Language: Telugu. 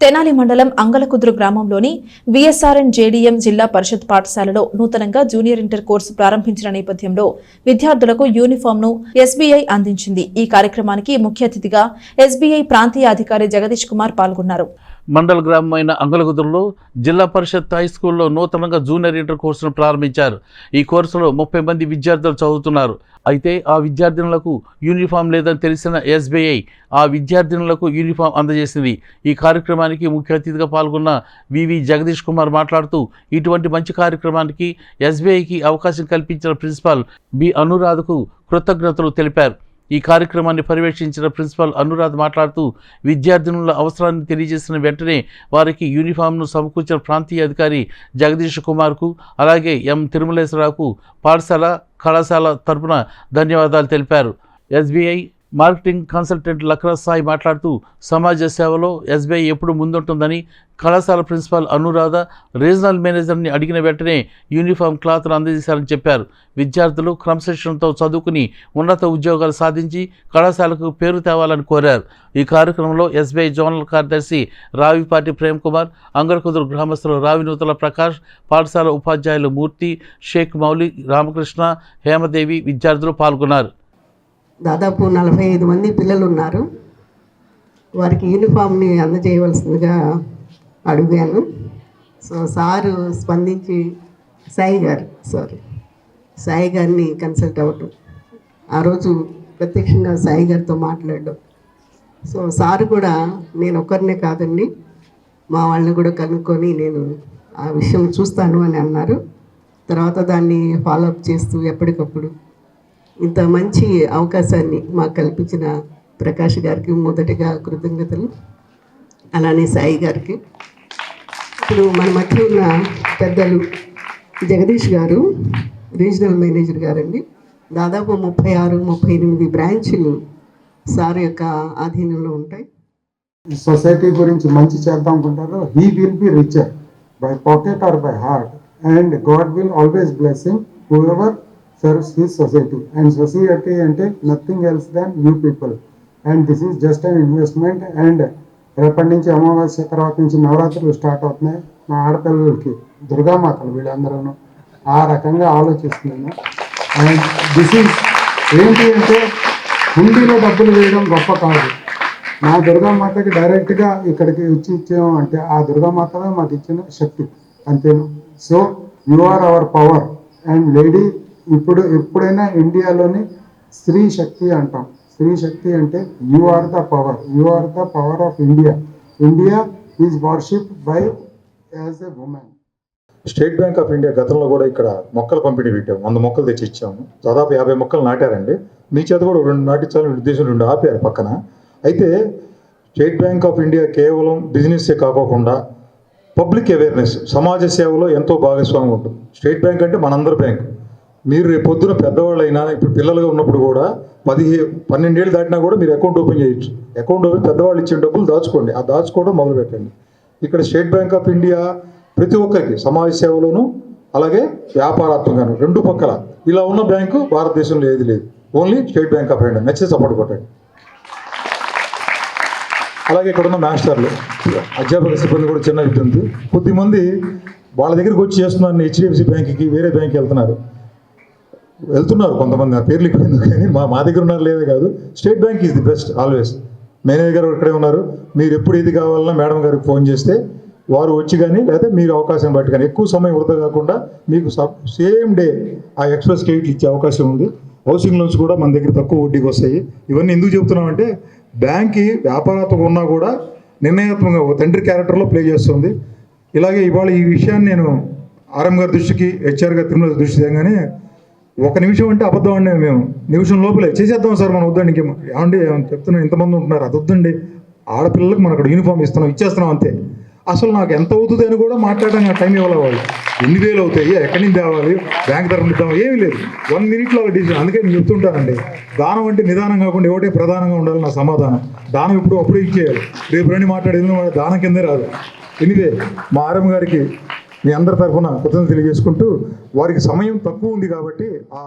తెనాలి మండలం అంగలకుద్రు గ్రామంలోని విఎస్ఆర్ఎన్ జేడీఎం జిల్లా పరిషత్ పాఠశాలలో నూతనంగా జూనియర్ ఇంటర్ కోర్సు ప్రారంభించిన నేపథ్యంలో విద్యార్థులకు యూనిఫామ్ను ఎస్బీఐ అందించింది. ఈ కార్యక్రమానికి ముఖ్య అతిథిగా ఎస్బీఐ ప్రాంతీయ అధికారి జగదీష్ కుమార్ పాల్గొన్నారు. మండల గ్రామమైన అంగలగుదురులో జిల్లా పరిషత్ హై స్కూల్లో నూతనంగా జూనియర్ ఇంటర్ కోర్సును ప్రారంభించారు. ఈ కోర్సులో ముప్పై మంది విద్యార్థులు చదువుతున్నారు. అయితే ఆ విద్యార్థినులకు యూనిఫామ్ లేదని తెలిసిన ఎస్బీఐ ఆ విద్యార్థినులకు యూనిఫామ్ అందజేసింది. ఈ కార్యక్రమానికి ముఖ్య అతిథిగా పాల్గొన్న వివి జగదీష్ కుమార్ మాట్లాడుతూ ఇటువంటి మంచి కార్యక్రమానికి ఎస్బీఐకి అవకాశం కల్పించిన ప్రిన్సిపాల్ బి అనురాధకు కృతజ్ఞతలు తెలిపారు. ఈ కార్యక్రమాన్ని పర్యవేక్షించిన ప్రిన్సిపాల్ అనురాధ్ మాట్లాడుతూ విద్యార్థినుల అవసరాన్ని తెలియజేసిన వెంటనే వారికి యూనిఫామ్ను సమకూర్చిన ప్రాంతీయ అధికారి జగదీష్ కుమార్కు అలాగే ఎం తిరుమలేశ్వరరావుకు పాఠశాల కళాశాల తరపున ధన్యవాదాలు తెలిపారు. SBI marketing consultant Lakra Sai మాట్లాడుతూ సమాజ సేవలో ఎస్బీఐ ఎప్పుడు ముందుంటుందని కళాశాల ప్రిన్సిపాల్ అనురాధ రీజనల్ మేనేజర్ని అడిగిన వెంటనే యూనిఫామ్ క్లాత్ను అందజేశారని చెప్పారు. విద్యార్థులు క్రమశిక్షణతో చదువుకుని ఉన్నత ఉద్యోగాలు సాధించి కళాశాలకు పేరు తేవాలని కోరారు. ఈ కార్యక్రమంలో ఎస్బీఐ జోనల్ కార్యదర్శి రావిపాటి ప్రేమ్ కుమార్ అంగరకుదురు గ్రామస్తులు రావి నూతల ప్రకాష్ పాఠశాల ఉపాధ్యాయులు మూర్తి షేక్ మౌలి రామకృష్ణ హేమదేవి విద్యార్థులు పాల్గొన్నారు. దాదాపు నలభై ఐదు మంది పిల్లలు ఉన్నారు వారికి యూనిఫామ్ని అందజేయవలసిందిగా అడిగాను. సో సారు స్పందించి సాయి గారు సారీ సాయి గారిని కన్సల్ట్ అవ్వటం. ఆ రోజు ప్రత్యక్షంగా సాయి గారితో మాట్లాడడం. సో సారు కూడా నేను ఒక్కరినే కాదండి మా వాళ్ళని కూడా కనుక్కొని నేను ఆ విషయం చూస్తాను అని అన్నారు. తర్వాత దాన్ని ఫాలోఅప్ చేస్తూ ఎప్పటికప్పుడు ఇంత మంచి అవకాశాన్ని మాకు కల్పించిన ప్రకాష్ గారికి మొదటిగా కృతజ్ఞతలు. అలానే సాయి గారికి. ఇప్పుడు మన మధ్య ఉన్న పెద్దలు జగదీష్ గారు రీజనల్ మేనేజర్ గారండి. దాదాపు ముప్పై ఆరు ముప్పై ఎనిమిది బ్రాంచ్లు సార్ యొక్క ఆధీనంలో ఉంటాయి. సొసైటీ గురించి మంచి చేద్దాం అనుకుంటారో. He will be richer by pocket or by heart and God will always blessing whoever serves his society and society అంటే nothing else than new people and this is just an investment and రేపటి నుంచి అమావాస్య తర్వాత నుంచి నవరాత్రులు స్టార్ట్ అవుతున్నాయి. మా ఆడపిల్లలకి దుర్గామాతలు వీళ్ళందరూ ఆ రకంగా ఆలోచిస్తున్నాను. అండ్ దిస్ ఈజ్ ఏంటి అంటే హుండీలో డబ్బులు వేయడం గొప్ప కాదు. మా దుర్గామాతకి డైరెక్ట్గా ఇక్కడికి వచ్చి ఇచ్చాము అంటే ఆ దుర్గామాతమే మాకు ఇచ్చిన శక్తి. అంతేను? So you are our power and lady ఇప్పుడు ఎప్పుడైనా ఇండియాలోని స్త్రీ శక్తి అంటాం. స్త్రీ శక్తి అంటే you are the power you are the power of India India is worship by as a woman State Bank of India గతంలో కూడా ఇక్కడ మొక్కలు పంపిణీ పెట్టాము. వంద మొక్కలు తెచ్చి ఇచ్చాము. దాదాపు యాభై మొక్కలు నాటారండి. మీ చేత కూడా రెండు నాటించాలని ఉద్దేశం రెండు ఆపారు పక్కన. అయితే స్టేట్ బ్యాంక్ ఆఫ్ ఇండియా కేవలం బిజినెస్సే కాకోకుండా పబ్లిక్ అవేర్నెస్ సమాజ సేవలో ఎంతో భాగస్వామ్యం ఉంటుంది. స్టేట్ బ్యాంక్ అంటే మనందరి బ్యాంకు మీరు రేపు పొద్దున పెద్దవాళ్ళు అయినా ఇప్పుడు పిల్లలుగా ఉన్నప్పుడు కూడా పదిహే పన్నెండేళ్ళు దాటినా కూడా మీరు అకౌంట్ ఓపెన్ చేయొచ్చు. అకౌంట్ ఓపెన్ పెద్దవాళ్ళు ఇచ్చిన డబ్బులు దాచుకోండి. ఆ దాచుకోవడం మొదలు పెట్టండి ఇక్కడ స్టేట్ బ్యాంక్ ఆఫ్ ఇండియా ప్రతి ఒక్కరికి సమాజ సేవలోను అలాగే వ్యాపారాత్మకంగాను రెండు పక్కల. ఇలా ఉన్న బ్యాంకు భారతదేశంలో ఏది లేదు. Only State Bank of India. నచ్చే సపోర్ట్ కొట్టండి. అలాగే ఇక్కడ ఉన్న మాస్టర్లు అధ్యాపక సిబ్బంది కూడా చిన్న విద్యుంది కొద్దిమంది వాళ్ళ దగ్గరికి వచ్చి చేస్తున్నారు హెచ్డిఎఫ్సి బ్యాంక్కి వేరే బ్యాంక్కి వెళ్తున్నారు. వెళ్తున్నారు కొంతమంది. నా పేర్లు ఇక్కడ కానీ మా మా దగ్గర ఉన్నారు లేదే కాదు. State Bank is the best always. Manager గారు ఇక్కడే ఉన్నారు. మీరు ఎప్పుడు ఇది కావాలన్నా మేడం గారికి ఫోన్ చేస్తే వారు వచ్చి కానీ లేకపోతే మీరు అవకాశం బట్టి కానీ ఎక్కువ సమయం వృధా కాకుండా మీకు సేమ్ డే ఆ ఎక్స్ప్రెస్ క్రెడిట్ ఇచ్చే అవకాశం ఉంది. హౌసింగ్ లోన్స్ కూడా మన దగ్గర తక్కువ వడ్డీకి వస్తాయి. ఇవన్నీ ఎందుకు చెబుతున్నామంటే బ్యాంక్కి వ్యాపారాత్మకం ఉన్నా కూడా నిర్ణయాత్మకంగా తండ్రి క్యారెక్టర్లో ప్లే చేస్తుంది. ఇలాగే ఇవాళ ఈ విషయాన్ని నేను ఆర్ఎం గారి దృష్టికి హెచ్ఆర్ గారి తిరుమల దృష్టి తేగానే ఒక నిమిషం అంటే అబద్ధం అండి మేము. నిమిషం లోపలే. చేసేద్దాం సార్ మనం వద్దండి ఇంకేమో ఏమండి చెప్తున్నాం ఇంతమంది ఉంటున్నారు. అది వద్దండి. ఆడపిల్లలకు మనం అక్కడ యూనిఫామ్ ఇస్తున్నాం ఇచ్చేస్తున్నాం అంతే. అసలు నాకు ఎంత అవుతుంది అని కూడా మాట్లాడడానికి టైం ఇవ్వాలి వాళ్ళు. ఎన్ని వేలు అవుతాయి? ఎక్కడి నుంచి తేవాలి? బ్యాంక్ తరఫున ఇద్దాం ఏమీ లేదు. వన్ మినిట్లో ఒక డిసిజన్ అందుకే నేను చెప్తుంటానండి. దానం అంటే నిదానం కాకుండా ఒకటే ప్రధానంగా ఉండాలి నా సమాధానం. దానం ఇప్పుడు అప్పుడే ఇచ్చేయాలి. రేపు రండి మాట్లాడేది దానం కిందే రాదు. ఎనివే మా ఆర్ఎం గారికి మీ అందరి తరఫున కృతజ్ఞతలు తెలియజేసుకుంటూ వారికి సమయం తక్కువ ఉంది కాబట్టి ఆ